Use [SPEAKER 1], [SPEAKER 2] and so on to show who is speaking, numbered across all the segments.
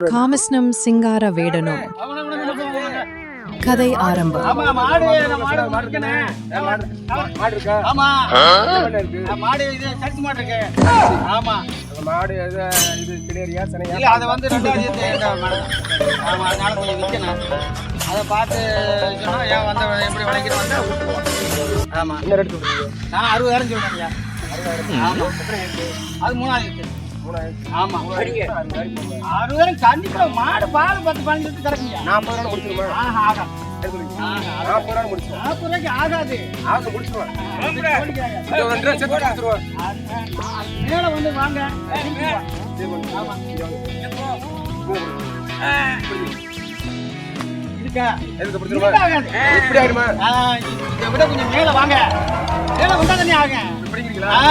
[SPEAKER 1] காமஸ்னம் சிங்கார வேடனும். கதை ஆரம்பம்.
[SPEAKER 2] அதை வந்து ரெண்டாவது ஏத்த மாடு. ஆமா அதனால கொஞ்சம் விற்கணும் அதை பார்த்து சொன்னா ஏன் வந்த எப்படி விளைக்கிட்டு வந்தா விட்டுருவோம். ஆமா நான் அறுபதாயிரம் சொல்றேன் ஆமா. அது மூணாவது
[SPEAKER 3] மூணாயிரத்தி
[SPEAKER 2] ஆமா.
[SPEAKER 3] போங்க.
[SPEAKER 2] அறுபதாயிரம் கண்டிப்பா. மாடு பால் பத்து பதினஞ்சு லிட்டர் கறக்குங்க.
[SPEAKER 3] நாற்பது ரூபா முடிச்சிருமா?
[SPEAKER 2] ஆஹா ஆகா.
[SPEAKER 3] என்ன சொல்றீங்க
[SPEAKER 2] ஆஹா
[SPEAKER 3] நாற்பது ரூபா முடிச்சிருவோம்
[SPEAKER 2] நாற்பது ரூபாய்க்கு ஆகாது.
[SPEAKER 3] ஆக முடிச்சிருவோம்
[SPEAKER 2] மேல வந்து வாங்க. இருக்கா.
[SPEAKER 3] இப்படி ஆயிடுமா?
[SPEAKER 2] இதை விட கொஞ்சம் மேல வாங்க. மேல வந்தா தானே ஆகும்
[SPEAKER 3] இப்படி படிக்கிறீங்களா?
[SPEAKER 2] ஆ,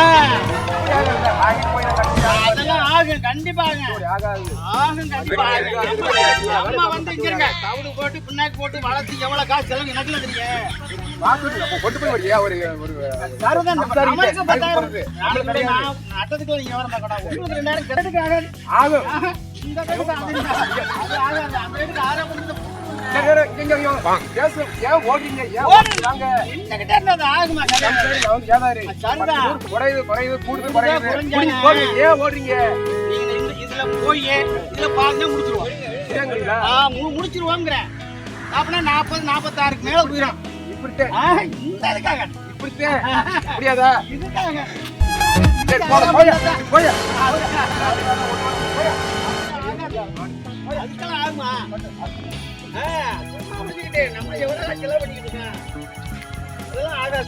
[SPEAKER 2] ஆகும் கண்டிப்பா ஆகும்.
[SPEAKER 3] இப்படி ஆகாது.
[SPEAKER 2] ஆகும் கண்டிப்பா ஆகும். அம்மா வந்து இங்க இருங்க. தவிடு போட்டு பின்னாடி போட்டு வளர்த்து எவ்வளவு காசு செலவு எனக்கு தெரியும்
[SPEAKER 3] கொண்டு போய் வரியா ஒரு ஒரு
[SPEAKER 2] நட்டத்துக்கு நீங்க வரமா கூட உங்களுக்கு ரெண்டாயிரம் கிட்டத்துக்கு ஆகாது
[SPEAKER 3] ஆகும்.
[SPEAKER 2] ஆஹா, இந்த ஆகுமா.
[SPEAKER 3] ஏன் ஓடுறீங்க?
[SPEAKER 2] போய் இதுல பாருங்க முடிச்சிருவோம். முடிச்சிருவோங்கிறேன் அப்படின்னா நாற்பது நாற்பத்தாறுக்கு மேல போயிடும்
[SPEAKER 3] இப்படித்தான்,
[SPEAKER 2] ஆ, இந்த இதுக்காக.
[SPEAKER 3] முடியாதா?
[SPEAKER 2] இதுக்காக. அதுக்கெல்லாம் ஆகுமா? நம்ம செலவு பண்ணிக்கிட்டு அதெல்லாம் ஆகாது